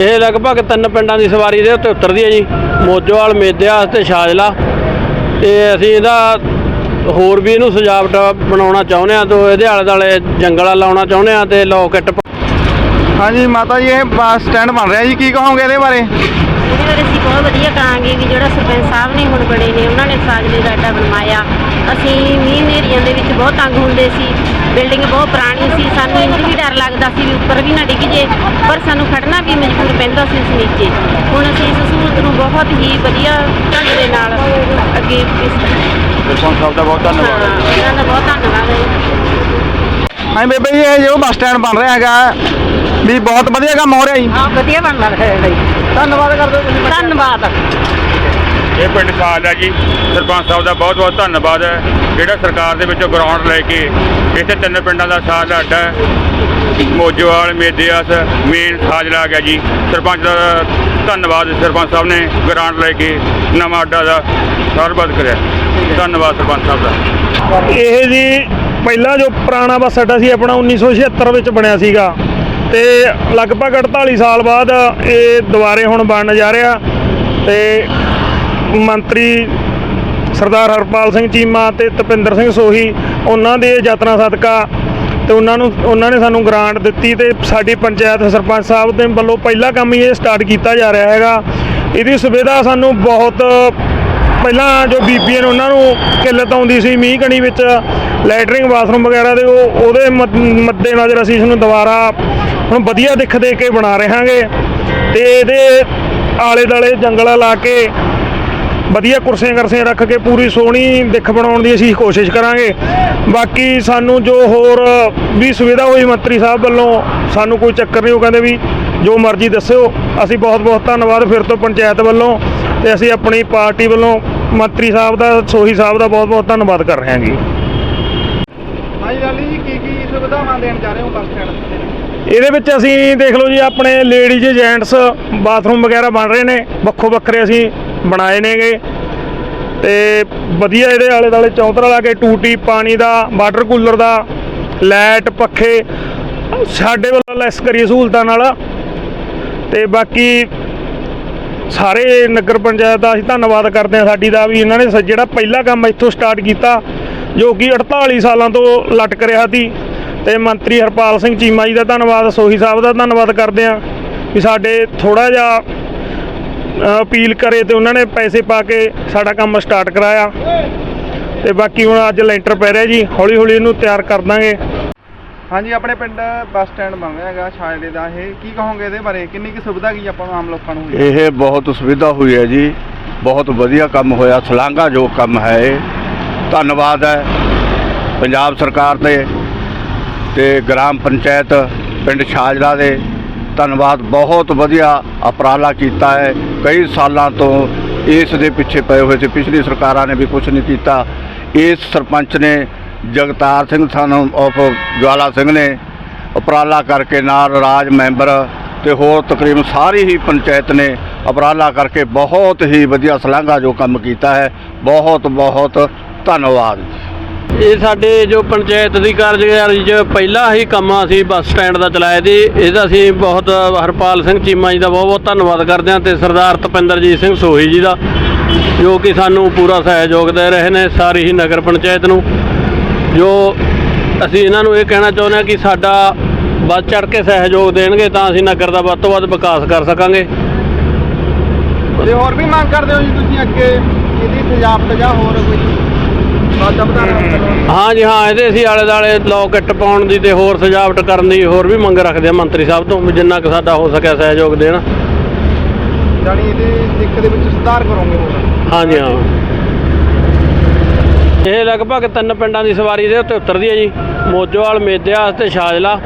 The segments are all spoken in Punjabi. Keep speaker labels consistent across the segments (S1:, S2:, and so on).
S1: ਇਹ ਲਗਭਗ ਤਿੰਨ ਪਿੰਡਾਂ ਦੀ ਸਵਾਰੀ ਦੇ ਉੱਤੇ ਉਤਰਦੀ ਹੈ ਜੀ। ਮੋਜੋਵਾਲ ਮੇਦਿਆ ਤੇ ਸ਼ਾਜਲਾ। ਤੇ ਅਸੀਂ ਇਹਦਾ ਹੋਰ ਵੀ ਇਹਨੂੰ ਸਜਾਵਟ ਬਣਾਉਣਾ ਚਾਹੁੰਦੇ ਆ ਤੋਂ ਇਹਦੇ ਆਲੇ ਦੁਆਲੇ ਜੰਗਲਾ ਲਾਉਣਾ ਚਾਹੁੰਦੇ ਆ ਤੇ ਲੋਕਟ
S2: ਹਾਂਜੀ ਮਾਤਾ ਜੀ ਇਹ ਬੱਸ ਸਟੈਂਡ ਬਣ ਰਿਹਾ ਜੀ। ਕੀ ਕਹੋਗੇ ਇਹਦੇ ਬਾਰੇ?
S3: ਇਹਦੇ ਬਾਰੇ ਅਸੀਂ ਬਹੁਤ ਵਧੀਆ ਕਹਾਂਗੇ ਵੀ ਜਿਹੜਾ ਸਰਪੰਚ ਸਾਹਿਬ ਨੇ ਹੁਣ ਬਣੇ ਨੇ ਉਹਨਾਂ ਨੇ ਸਾਜਲੇ ਦਾ ਅੱਡਾ ਬਣਵਾਇਆ। ਅਸੀਂ ਮੀਂਹ ਹਨੇਰੀਆਂ ਦੇ ਵਿੱਚ ਬਹੁਤ ਤੰਗ ਹੁੰਦੇ ਸੀ। ਬਿਲਡਿੰਗ ਬਹੁਤ ਪੁਰਾਣੀ ਸੀ ਸਾਨੂੰ ਇੰਜ ਵੀ ਡਰ ਲੱਗਦਾ ਸੀ ਵੀ ਉੱਪਰ ਵੀ ਨਾ ਡਿੱਗ ਜੇ ਪਰ ਸਾਨੂੰ ਖੜਨਾ ਵੀ ਮਜਬੂਰ ਪੈਂਦਾ ਸੀ ਉਸ ਨੀਚੇ। ਹੁਣ ਅਸੀਂ ਇਸ ਸਹੂਲਤ ਨੂੰ ਬਹੁਤ ਹੀ ਵਧੀਆ ਢੰਗ ਦੇ ਨਾਲ ਅੱਗੇ ਇਸ
S2: ਸਰਪੰਚ ਸਾਹਿਬ ਦਾ ਬਹੁਤ
S3: ਹਾਂ। ਇਹਨਾਂ ਦਾ ਬਹੁਤ ਧੰਨਵਾਦ ਹੈ।
S2: ਹਾਂ ਬੇਬੇ ਜੀ ਇਹ ਜੋ ਬੱਸ ਸਟੈਂਡ ਬਣ ਰਿਹਾ ਹੈਗਾ ਵੀ ਬਹੁਤ ਵਧੀਆ ਕੰਮ ਹੋ ਰਿਹਾ ਜੀ।
S3: ਹਾਂ ਵਧੀਆ ਬਣ ਰਿਹਾ ਹੈ
S2: ਧੰਨਵਾਦ ਕਰਦੇ ਤੁਸੀਂ।
S3: ਧੰਨਵਾਦ।
S4: ਇਹ ਪਿੰਡ ਸਾਲ ਹੈ ਜੀ। ਸਰਪੰਚ ਸਾਹਿਬ ਦਾ ਬਹੁਤ ਬਹੁਤ ਧੰਨਵਾਦ ਹੈ। ਜਿਹੜਾ ਸਰਕਾਰ ਦੇ ਵਿੱਚੋਂ ਗਰਾਊਂਡ ਲੈ ਕੇ ਇੱਥੇ ਤਿੰਨ ਪਿੰਡਾਂ ਦਾ ਸਾਥ ਸਾਡਾ ਹੈ। ਮੋਜੋਵਾਲ ਮੇਦਿਆਸ ਮੇਨ ਸਾਜਲਾ ਗਿਆ ਜੀ। ਸਰਪੰਚ ਦਾ ਧੰਨਵਾਦ ਸਰਪੰਚ ਸਾਹਿਬ ਨੇ ਗਰਾਊਂਡ ਲੈ ਕੇ ਨਵਾਂ ਅੱਡਾ ਦਾ ਸਰਬੱਤ ਕਰਿਆ। ਧੰਨਵਾਦ ਸਰਪੰਚ ਸਾਹਿਬ ਦਾ।
S5: ਇਹ ਜੀ ਪਹਿਲਾ ਜੋ ਪੁਰਾਣਾ ਬੱਸ ਅੱਡਾ ਸੀ, ਆਪਣਾ 1976 ਵਿੱਚ ਬਣਿਆ ਸੀਗਾ। ਤੇ ਲਗਭਗ 48 ਸਾਲ ਬਾਅਦ ਇਹ ਦੁਬਾਰੇ ਹੁਣ ਬਣਨ ਜਾ ਰਿਹਾ। ਤੇ ਮੰਤਰੀ ਸਰਦਾਰ ਹਰਪਾਲ ਸਿੰਘ ਚੀਮਾ ਤੇ ਤਪਿੰਦਰ ਸਿੰਘ ਸੋਹੀ, ਉਹਨਾਂ ਦੇ ਯਤਨਾਂ ਸਦਕਾ ਤੇ ਉਹਨਾਂ ਨੂੰ, ਉਹਨਾਂ ਨੇ ਸਾਨੂੰ ਗ੍ਰਾਂਟ ਦਿੱਤੀ ਤੇ ਸਾਡੀ ਪੰਚਾਇਤ ਸਰਪੰਚ ਸਾਹਿਬ ਦੇ ਵੱਲੋਂ ਪਹਿਲਾ ਕੰਮ ਹੀ ਇਹ ਸਟਾਰਟ ਕੀਤਾ ਜਾ ਰਿਹਾ ਹੈਗਾ। ਇਹਦੀ ਸੁਵਿਧਾ ਸਾਨੂੰ ਬਹੁਤ, ਪਹਿਲਾਂ ਜੋ ਬੀਬੀਆਂ ਨੇ ਉਹਨਾਂ ਨੂੰ ਕਿੱਲਤ ਆਉਂਦੀ ਸੀ ਮੀਂਹ ਕਣੀ ਵਿੱਚ, ਲੈਟਰਿੰਗ ਬਾਥਰੂਮ ਵਗੈਰਾ ਦੇ ਉਹ, ਉਹਦੇ ਮੱਦ- ਮੱਦੇ ਨਜ਼ਰ ਅਸੀਂ ਇਸ ਨੂੰ ਦੁਬਾਰਾ ਹੁਣ ਵਧੀਆ ਦਿੱਖ ਦੇ ਕੇ ਬਣਾ ਰਹੇ ਹਾਂਗੇ ਤੇ ਇਹਦੇ ਆਲੇ ਦਾਲੇ ਜੰਗਲਾ ਲਾ ਕੇ ਵਧੀਆ ਕੁਰਸੀਆਂ ਕਰਸੀਆਂ ਰੱਖ ਕੇ ਪੂਰੀ ਸੋਹਣੀ ਦਿੱਖ ਬਣਾਉਣ ਦੀ ਅਸੀਂ ਕੋਸ਼ਿਸ਼ ਕਰਾਂਗੇ। ਬਾਕੀ ਸਾਨੂੰ ਜੋ ਹੋਰ ਵੀ ਸੁਵਿਧਾ ਹੋਈ ਮੰਤਰੀ ਸਾਹਿਬ ਵੱਲੋਂ ਸਾਨੂੰ ਕੋਈ ਚੱਕਰ ਨਹੀਂ ਉਹ ਕਹਿੰਦੇ ਵੀ ਜੋ ਮਰਜ਼ੀ ਦੱਸਿਓ। ਅਸੀਂ ਬਹੁਤ ਬਹੁਤ ਧੰਨਵਾਦ ਫਿਰ ਤੋਂ ਪੰਚਾਇਤ ਵੱਲੋਂ ਤੇ ਅਸੀਂ ਆਪਣੀ ਪਾਰਟੀ ਵੱਲੋਂ ਮੰਤਰੀ ਸਾਹਿਬ ਦਾ ਸੋਹੀ ਸਾਹਿਬ ਦਾ ਬਹੁਤ ਬਹੁਤ ਧੰਨਵਾਦ ਕਰ ਰਹੇ ਹਾਂ ਜੀ।
S2: ਹਾਂਜੀ ਲਾਲੀ ਜੀ ਕੀ ਕੀ ਸੁਵਿਧਾਵਾਂ ਦੇਣ ਜਾ ਰਹੇ ਹੋ ਬੱਸ ਸਟੈਂਡ ਤੇ?
S5: ਇਹਦੇ ਵਿੱਚ ਅਸੀਂ ਦੇਖ ਲਓ ਜੀ ਆਪਣੇ ਲੇਡੀਜ਼ ਜੈਂਟਸ ਬਾਥਰੂਮ ਵਗੈਰਾ ਬਣ ਰਹੇ ਨੇ। ਵੱਖੋ ਵੱਖਰੇ ਅਸੀਂ ਬਣਾਏ ਨੇਗੇ। ਤੇ ਵਧੀਆ ਇਹਦੇ ਆਲੇ ਦਾਲੇ ਚੌਂਤਰਾ ਲਾ ਕੇ ਟੂਟੀ, ਪਾਣੀ ਦਾ, ਵਾਟਰ ਕੂਲਰ ਦਾ, ਲਾਈਟ, ਪੱਖੇ, ਸਾਡੇ ਵੱਲੋਂ ਲੈਸ ਕਰੀਏ ਸਹੂਲਤਾਂ ਨਾਲ। ਤੇ ਬਾਕੀ ਸਾਰੇ ਨਗਰ ਪੰਚਾਇਤ ਦਾ ਅਸੀਂ ਧੰਨਵਾਦ ਕਰਦੇ ਹਾਂ ਸਾਡੀ ਦਾ ਵੀ ਇਹਨਾਂ ਨੇ ਸ- ਜਿਹੜਾ ਪਹਿਲਾ ਕੰਮ ਇੱਥੋਂ ਸਟਾਰਟ ਕੀਤਾ, ਜੋ ਕਿ 48 ਸਾਲਾਂ ਤੋਂ ਲਟਕ ਰਿਹਾ ਸੀ। ਤੇ ਮੰਤਰੀ ਹਰਪਾਲ ਸਿੰਘ ਚੀਮਾ ਜੀ ਦਾ ਧੰਨਵਾਦ, ਸੋਹੀ ਸਾਹਿਬ ਦਾ ਧੰਨਵਾਦ ਕਰਦੇ ਹਾਂ ਵੀ ਸਾਡੇ ਥੋੜਾ ਜਿਹਾ ਅਪੀਲ ਕਰੇ ਤੇ ਉਹਨਾਂ ਨੇ ਪੈਸੇ ਪਾ ਕੇ ਸਾਡਾ ਕੰਮ ਸਟਾਰਟ ਕਰਾਇਆ। ਤੇ ਬਾਕੀ ਹੁਣ ਅੱਜ ਲੈਂਟਰ ਪੈ ਰਿਹਾ ਜੀ ਹੌਲੀ ਹੌਲੀ ਇਹਨੂੰ ਤਿਆਰ ਕਰ ਦਾਂਗੇ।
S2: ਹਾਂਜੀ ਆਪਣੇ ਪਿੰਡ ਬੱਸ ਸਟੈਂਡ ਬਣ ਰਿਹਾ ਹੈਗਾ ਛਾਜਲੇ ਦਾ। ਇਹ ਕੀ ਕਹੋਗੇ ਇਹਦੇ ਬਾਰੇ? ਕਿੰਨੀ ਕੀ ਸੁਵਿਧਾ ਕੀ ਆਪਾਂ ਨੂੰ ਆਮ ਲੋਕਾਂ ਨੂੰ?
S6: ਇਹ ਬਹੁਤ ਸੁਵਿਧਾ ਹੋਈ ਹੈ ਜੀ। ਬਹੁਤ ਵਧੀਆ ਕੰਮ ਹੋਇਆ। ਜੋ ਕੰਮ ਹੈ ਇਹ। ਧੰਨਵਾਦ ਹੈ ਪੰਜਾਬ ਸਰਕਾਰ ਦੇ ਤੇ ਗ੍ਰਾਮ ਪੰਚਾਇਤ ਪਿੰਡ ਛਾਜਲਾ ਦੇ। ਧੰਨਵਾਦ, ਬਹੁਤ ਵਧੀਆ ਉਪਰਾਲਾ ਕੀਤਾ ਹੈ। ਕਈ ਸਾਲਾਂ ਤੋਂ ਇਸ ਦੇ ਪਿੱਛੇ ਪਏ ਹੋਏ ਸੀ। ਪਿਛਲੀ ਸਰਕਾਰਾਂ ਨੇ ਵੀ ਕੁਝ ਨਹੀਂ ਕੀਤਾ। ਇਸ ਸਰਪੰਚ ਨੇ ਜਗਤਾਰ ਸਿੰਘ ਸਨ ਆਫ ਜਵਾਲਾ ਸਿੰਘ ਨੇ ਉਪਰਾਲਾ ਕਰਕੇ ਨਾਲ ਰਾਜ ਮੈਂਬਰ ਤੇ ਹੋਰ ਤਕਰੀਬਨ ਸਾਰੀ ਹੀ ਪੰਚਾਇਤ ਨੇ ਉਪਰਾਲਾ ਕਰਕੇ ਬਹੁਤ ਹੀ ਵਧੀਆ ਸ਼ਲਾਘਾ ਜੋ ਕੰਮ ਕੀਤਾ ਹੈ। ਬਹੁਤ ਬਹੁਤ ਧੰਨਵਾਦ।
S1: ਇਹ ਸਾਡੇ ਜੋ ਪੰਚਾਇਤ ਦੀ ਕਾਰਜਕਾਰੀ 'ਚ ਪਹਿਲਾ ਹੀ ਕੰਮ ਅਸੀਂ ਬੱਸ ਸਟੈਂਡ ਦਾ ਚਲਾਇਆ ਸੀ ਇਹਦਾ ਅਸੀਂ ਬਹੁਤ ਹਰਪਾਲ ਸਿੰਘ ਚੀਮਾ ਜੀ ਦਾ ਬਹੁਤ ਬਹੁਤ ਧੰਨਵਾਦ ਕਰਦੇ ਹਾਂ ਤੇ ਸਰਦਾਰ ਤਪਿੰਦਰਜੀਤ ਸਿੰਘ ਸੋਹੀ ਜੀ ਦਾ, ਜੋ ਕਿ ਸਾਨੂੰ ਪੂਰਾ ਸਹਿਯੋਗ ਦੇ ਰਹੇ ਨੇ ਸਾਰੀ ਹੀ ਨਗਰ ਪੰਚਾਇਤ ਨੂੰ। ਜੋ ਅਸੀਂ ਇਹਨਾਂ ਨੂੰ ਇਹ ਕਹਿਣਾ ਚਾਹੁੰਦੇ ਹਾਂ ਕਿ ਸਾਡਾ ਵੱਧ ਚੜ ਕੇ ਸਹਿਯੋਗ ਦੇਣਗੇ ਤਾਂ ਅਸੀਂ ਨਗਰ ਦਾ ਵੱਧ ਤੋਂ ਵੱਧ ਵਿਕਾਸ ਕਰ ਸਕਾਂਗੇ।
S2: ਤੇ ਹੋਰ ਵੀ ਮੰਗ ਕਰਦੇ ਹੋ ਜੀ ਤੁਸੀਂ ਅੱਗੇ? ਇਹਦੀ ਸਜਾਵਟ ਜਾਂ ਹੋਰ ਕੋਈ? ਵਾਧਾ
S1: ਹਾਂ ਜੀ ਹਾਂ। ਇਹਦੇ ਅਸੀਂ ਆਲੇ ਦਾਲੇ ਲੋਕਟ ਪਾਉਣ ਦੀ ਤੇ ਹੋਰ ਸਜਾਵਟ ਕਰਨ ਦੀ ਹੋਰ ਵੀ ਮੰਗ ਰੱਖਦੇ ਹਾਂ ਮੰਤਰੀ ਸਾਹਿਬ ਤੋਂ ਵੀ ਜਿੰਨਾ ਕੁ ਸਾਡਾ ਹੋ ਸਕਿਆ ਸਹਿਯੋਗ ਦੇਣ।
S2: ਜਾਨੀ ਇਹਦੇ ਦਿੱਖ ਦੇ ਵਿੱਚ ਸੁਧਾਰ ਕਰੋਗੇ ਹੋਰ?
S1: ਹਾਂਜੀ ਹਾਂ। ਇਹ ਲਗਭਗ ਤਿੰਨ ਪਿੰਡਾਂ ਦੀ ਸਵਾਰੀ ਦੇ ਉੱਤੇ ਉਤਰਦੀ ਹੈ ਜੀ ਮੋਜੋਵਾਲ ਮੇਦਿਆ ਤੇ ਸ਼ਾਜਲਾ।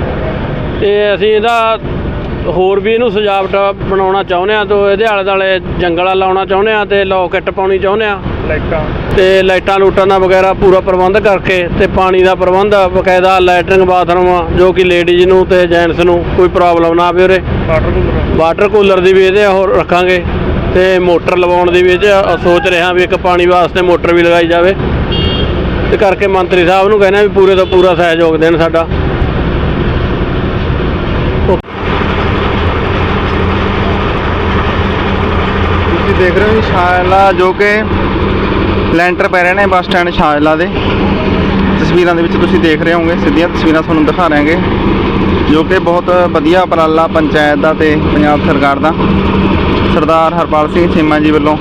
S1: ਤੇ ਅਸੀਂ ਇਹਦਾ ਹੋਰ ਵੀ ਇਹਨੂੰ ਸਜਾਵਟ ਬਣਾਉਣਾ ਚਾਹੁੰਦੇ ਆ ਤੋਂ ਇਹਦੇ ਆਲੇ ਦਾਲੇ ਜੰਗਲਾ ਲਾਉਣਾ ਚਾਹੁੰਦੇ ਆ ਤੇ ਲੋਕਟ ਪਾਉਣੀ ਚਾਹੁੰਦੇ ਆ
S5: ਲਾਈਟਾਂ।
S1: ਤੇ ਲਾਈਟਾਂ ਲੂਟਾਂ ਦਾ ਵਗੈਰਾ ਪੂਰਾ ਪ੍ਰਬੰਧ ਕਰਕੇ ਤੇ ਪਾਣੀ ਦਾ ਪ੍ਰਬੰਧ ਬਕਾਇਦਾ ਲੈਟਰਿੰਗ ਬਾਥਰੂਮ ਜੋ ਕਿ ਲੇਡੀਜ਼ ਨੂੰ ਤੇ ਜੈਂਟਸ ਨੂੰ ਕੋਈ ਪ੍ਰੋਬਲਮ ਨਾ ਆਵੇ ਉਰੇ।
S5: ਵਾਟਰ ਕੂਲਰ
S1: ਵਾਟਰ ਕੂਲਰ ਦੀ ਵੀ ਇਹਦੇ ਹੋਰ ਰੱਖਾਂਗੇ ਤੇ ਮੋਟਰ ਲਵਾਉਣ ਦੀ ਵੀ ਇਹ ਸੋਚ ਰਿਹਾ ਵੀ ਇੱਕ ਪਾਣੀ ਵਾਸਤੇ ਮੋਟਰ ਵੀ ਲਗਾਈ ਜਾਵੇ। ਤੇ ਕਰਕੇ ਮੰਤਰੀ ਸਾਹਿਬ ਨੂੰ ਕਹਿੰਦੇ ਆ ਵੀ ਪੂਰੇ ਤੋਂ ਪੂਰਾ ਸਹਿਯੋਗ ਦੇਣ ਸਾਡਾ।
S2: ਦੇਖ ਰਹੇ ਹੋ ਸ਼ਾਇਲਾ ਜੋ ਕਿ ਲੈਂਟਰ ਪੈ ਰਹੇ ਨੇ ਬੱਸ ਸਟੈਂਡ ਸ਼ਾਜਲਾ ਦੇ। ਤਸਵੀਰਾਂ ਦੇ ਵਿੱਚ ਤੁਸੀਂ ਦੇਖ ਰਹੇ ਹੋਗੇ ਸਿੱਧੀਆਂ ਤਸਵੀਰਾਂ ਤੁਹਾਨੂੰ ਦਿਖਾ ਰਹੇ ਜੋ ਕਿ ਬਹੁਤ ਵਧੀਆ ਉਪਰਾਲਾ ਪੰਚਾਇਤ ਦਾ ਤੇ ਪੰਜਾਬ ਸਰਕਾਰ ਦਾ। ਸਰਦਾਰ ਹਰਪਾਲ ਸਿੰਘ ਚੀਮਾ ਜੀ ਵੱਲੋਂ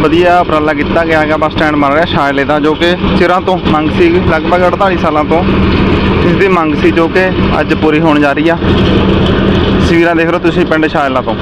S2: ਵਧੀਆ ਉਪਰਾਲਾ ਕੀਤਾ ਗਿਆ ਹੈਗਾ ਬੱਸ ਸਟੈਂਡ ਬਣ ਰਿਹਾ ਸ਼ਾਇਲੇ ਦਾ, ਜੋ ਕਿ ਚਿਰਾਂ ਤੋਂ ਮੰਗ ਸੀ, ਲਗਭਗ 48 ਸਾਲਾਂ ਤੋਂ। ਇਸ ਦੀ ਮੰਗ ਸੀ ਜੋ ਕਿ ਅੱਜ ਪੂਰੀ ਹੋਣ ਜਾ ਰਹੀ ਆ। ਤਸਵੀਰਾਂ ਦੇਖ ਰਹੇ ਹੋ ਤੁਸੀਂ ਪਿੰਡ ਸ਼ਾਜਲਾ ਤੋਂ।